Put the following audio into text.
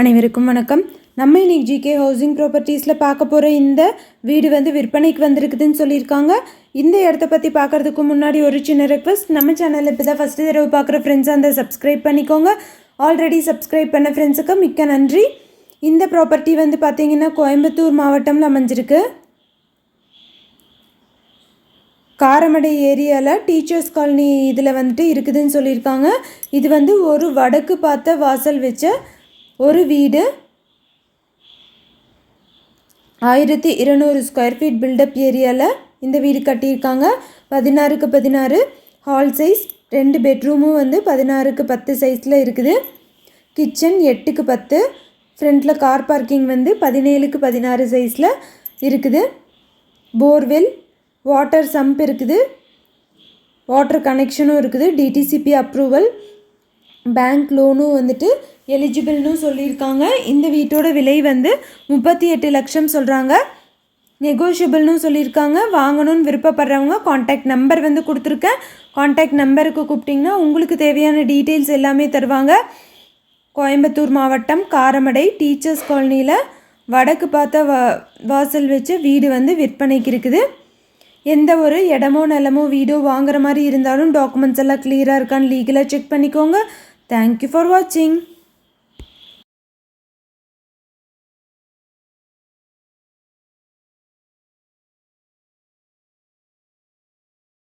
அனைவருக்கும் வணக்கம். நம்ம இன்னைக்கு ஜிகே ஹவுசிங் ப்ராப்பர்ட்டிஸில் பார்க்க போகிற இந்த வீடு வந்து விற்பனைக்கு வந்திருக்குதுன்னு சொல்லியிருக்காங்க. இந்த இடத்த பற்றி பார்க்குறதுக்கு முன்னாடி ஒரு சின்ன ரெக்வஸ்ட் நம்ம சேனலில் இப்போ தான் ஃபஸ்ட்டு தடவை பார்க்குற ஃப்ரெண்ட்ஸ் அந்த சப்ஸ்கிரைப் பண்ணிக்கோங்க. ஆல்ரெடி சப்ஸ்கிரைப் பண்ண ஃப்ரெண்ட்ஸுக்கு மிக்க நன்றி. இந்த ப்ராப்பர்ட்டி வந்து பார்த்திங்கன்னா கோயம்புத்தூர் மாவட்டம்ல அமைஞ்சிருக்கு. காரமடை ஏரியாவில் டீச்சர்ஸ் காலனி இதில் வந்துட்டு இருக்குதுன்னு சொல்லியிருக்காங்க. இது வந்து ஒரு வடக்கு பார்த்த வாசல் வச்ச ஒரு வீடு ஆயிரத்தி இருநூறு ஸ்கொயர் ஃபீட் பில்டப் ஏரியாவில் இந்த வீடு கட்டியிருக்காங்க. பதினாறுக்கு பதினாறு ஹால் சைஸ் ரெண்டு பெட்ரூமும் வந்து பதினாறுக்கு பத்து சைஸில் இருக்குது. கிச்சன் எட்டுக்கு பத்து ஃப்ரண்ட்டில் கார் பார்க்கிங் வந்து பதினேழுக்கு பதினாறு சைஸில் இருக்குது. போர்வெல் வாட்டர் சம்ப் இருக்குது. வாட்டர் கனெக்ஷனும் இருக்குது. டிடிசிபி அப்ரூவல் பேங்க் லோனும் வந்துட்டு எலிஜிபிள்னு சொல்லியிருக்காங்க. இந்த வீட்டோட விலை வந்து முப்பத்தி எட்டு லட்சம் சொல்கிறாங்க நெகோஷியபிள்னு சொல்லியிருக்காங்க. வாங்கணும்னு விருப்பப்படுறவங்க காண்டாக்ட் நம்பர் வந்து கொடுத்துருக்கேன். காண்டாக்ட் நம்பருக்கு கூப்பிட்டிங்கன்னா உங்களுக்கு தேவையான டீட்டெயில்ஸ் எல்லாமே தருவாங்க. கோயம்புத்தூர் மாவட்டம் காரமடை டீச்சர்ஸ் காலனியில் வடக்கு பார்த்த வா வாசல் வச்சு வீடு வந்து விற்பனைக்கு இருக்குது. எந்த ஒரு இடமோ நிலமோ வீடோ வாங்குற மாதிரி இருந்தாலும் டாக்குமெண்ட்ஸ் எல்லாம் கிளியராக இருக்கான்னு லீகலாக செக் பண்ணிக்கோங்க. தேங்க்யூ ஃபார் வாட்சிங்